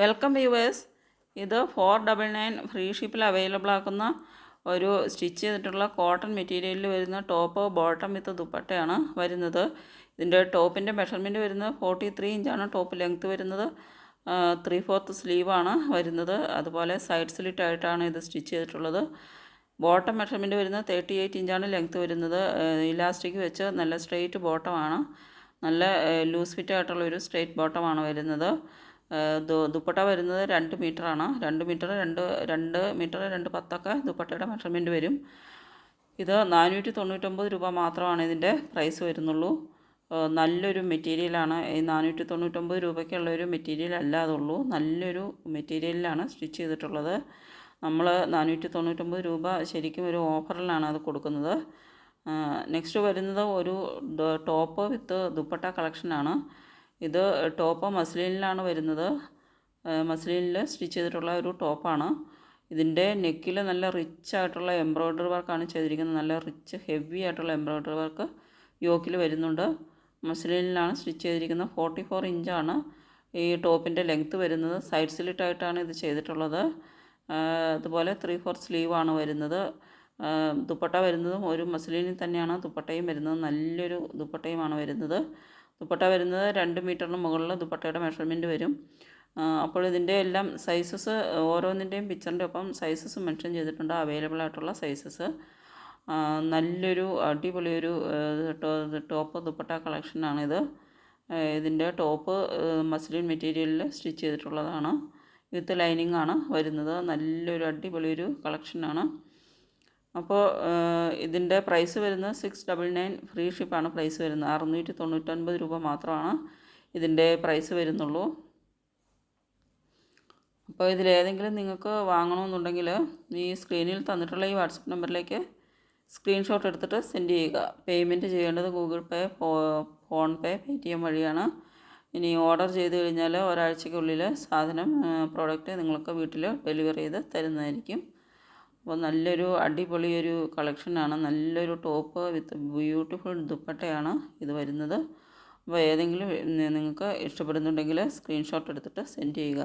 Welcome viewers ഇത് four double nine free ഷിപ്പിൽ available ആക്കുന്ന ഒരു സ്റ്റിച്ച് ചെയ്തിട്ടുള്ള കോട്ടൺ മെറ്റീരിയലിൽ വരുന്ന ടോപ്പ് ബോട്ടം വിത്ത് ദുപ്പട്ടയാണ് വരുന്നത്. ഇതിന്റെ ടോപ്പിന്റെ മെഷർമെന്റ് വരുന്നത് ഫോർട്ടി ത്രീ ഇഞ്ചാണ് ടോപ്പ് ലെങ്ത്ത് വരുന്നത് ത്രീ ഫോർത്ത് സ്ലീവാണ് വരുന്നത്. അതുപോലെ സൈഡ് സ്ലിറ്റായിട്ടാണ് ഇത് സ്റ്റിച്ച് ചെയ്തിട്ടുള്ളത്. ബോട്ടം മെഷർമെന്റ് വരുന്നത് തേർട്ടി എയ്റ്റ് ഇഞ്ചാണ് ലെങ്ത്ത് വരുന്നത്. ഇലാസ്റ്റിക് വെച്ച് നല്ല സ്ട്രെയിറ്റ് ബോട്ടമാണ് നല്ല ലൂസ് ഫിറ്റ് ആയിട്ടുള്ള ഒരു സ്ട്രെയിറ്റ് ബോട്ടമാണ് വരുന്നത്. ദുപ്പട്ട വരുന്നത് രണ്ട് മീറ്ററാണ്. രണ്ട് മീറ്റർ രണ്ട് രണ്ട് മീറ്റർ രണ്ട് പത്തൊക്കെ ദുപ്പട്ടയുടെ മെഷർമെന്റ് വരും. ഇത് നാനൂറ്റി തൊണ്ണൂറ്റൊമ്പത് രൂപ മാത്രമാണ് ഇതിന്റെ പ്രൈസ് വരുന്നുള്ളൂ. നല്ലൊരു മെറ്റീരിയലാണ് ഈ നാനൂറ്റി തൊണ്ണൂറ്റൊമ്പത് രൂപയ്ക്കുള്ള ഒരു മെറ്റീരിയൽ അല്ലാതുള്ളൂ നല്ലൊരു മെറ്റീരിയലിലാണ് സ്റ്റിച്ച് ചെയ്തിട്ടുള്ളത്. നമ്മൾ നാനൂറ്റി തൊണ്ണൂറ്റൊമ്പത് രൂപ ശരിക്കും ഒരു ഓഫറിലാണ് അത് കൊടുക്കുന്നത്. നെക്സ്റ്റ് വരുന്നത് ഒരു ടോപ്പ് വിത്ത് ദുപ്പട്ട കളക്ഷനാണ് ഇത് ടോപ്പ് മസ്ലിനിലാണ് വരുന്നത്. മസ്ലിനിൽ സ്റ്റിച്ച് ചെയ്തിട്ടുള്ള ഒരു ടോപ്പാണ്. ഇതിന്റെ നെക്കിൽ നല്ല റിച്ച് ആയിട്ടുള്ള എംബ്രോയ്ഡറി വർക്കാണ് ചെയ്തിരിക്കുന്നത്. നല്ല റിച്ച് ഹെവി ആയിട്ടുള്ള എംബ്രോയ്ഡറി വർക്ക് യോക്കിൽ വരുന്നുണ്ട്. മസ്ലിനിലാണ് സ്റ്റിച്ച് ചെയ്തിരിക്കുന്നത്. ഫോർട്ടി ഫോർ ഇഞ്ചാണ് ഈ ടോപ്പിന്റെ ലെങ്ത്ത് വരുന്നത്. സൈഡ് സ്ലിറ്റായിട്ടാണ് ഇത് ചെയ്തിട്ടുള്ളത്. അതുപോലെ ത്രീ ഫോർ സ്ലീവാണ് വരുന്നത്. ദുപ്പട്ട വരുന്നതും ഒരു മസ്ലിനിൽ തന്നെയാണ് ദുപ്പട്ടയും വരുന്നത്. നല്ലൊരു ദുപ്പട്ടയുമാണ് വരുന്നത്. ദുപ്പട്ട വരുന്നത് രണ്ട് മീറ്ററിന് മുകളിൽ ദുപ്പട്ടയുടെ മെഷർമെന്റ് വരും. അപ്പോൾ ഇതിന്റെ എല്ലാം സൈസസ് ഓരോന്നിന്റെയും പിക്ചറിന്റെ ഒപ്പം സൈസസ് മെൻഷൻ ചെയ്തിട്ടുണ്ട്. അവൈലബിൾ ആയിട്ടുള്ള സൈസസ് നല്ലൊരു അടിപൊളിയൊരു ടോപ്പ് ദുപ്പട്ട കളക്ഷനാണിത് ഇതിന്റെ ടോപ്പ് മസ്ലിൻ മെറ്റീരിയലിൽ സ്റ്റിച്ച് ചെയ്തിട്ടുള്ളതാണ്. വിത്ത് ലൈനിങ് ആണ് വരുന്നത്. നല്ലൊരു അടിപൊളിയൊരു കളക്ഷനാണ് അപ്പോൾ ഇതിന്റെ പ്രൈസ് വരുന്നത് സിക്സ് ഡബിൾ നയൻ ഫ്രീ ഷിപ്പാണ് പ്രൈസ് വരുന്നത്. അറുന്നൂറ്റി തൊണ്ണൂറ്റൊൻപത് രൂപ മാത്രമാണ് ഇതിന്റെ പ്രൈസ് വരുന്നുള്ളൂ. അപ്പോൾ ഇതിലേതെങ്കിലും നിങ്ങൾക്ക് വാങ്ങണമെന്നുണ്ടെങ്കിൽ ഈ സ്ക്രീനിൽ തന്നിട്ടുള്ള ഈ വാട്സപ്പ് നമ്പറിലേക്ക് സ്ക്രീൻഷോട്ട് എടുത്തിട്ട് സെൻഡ് ചെയ്യുക. പേയ്മെന്റ് ചെയ്യേണ്ടത് ഗൂഗിൾ പേ ഫോൺ പേ പേ ടി എം വഴിയാണ്. ഇനി ഓർഡർ ചെയ്ത് കഴിഞ്ഞാൽ ഒരാഴ്ചയ്ക്കുള്ളിൽ സാധനം പ്രോഡക്റ്റ് നിങ്ങൾക്ക് വീട്ടിൽ ഡെലിവറി ചെയ്ത് തരുന്നതായിരിക്കും. അപ്പോൾ നല്ലൊരു അടിപൊളിയൊരു കളക്ഷനാണ് നല്ലൊരു ടോപ്പ് വിത്ത് ബ്യൂട്ടിഫുൾ ദുപ്പട്ടയാണ് ഇത് വരുന്നത്. അപ്പോൾ ഏതെങ്കിലും നിങ്ങൾക്ക് ഇഷ്ടപ്പെടുന്നുണ്ടെങ്കിൽ സ്ക്രീൻഷോട്ട് എടുത്തിട്ട് സെൻഡ് ചെയ്യുക.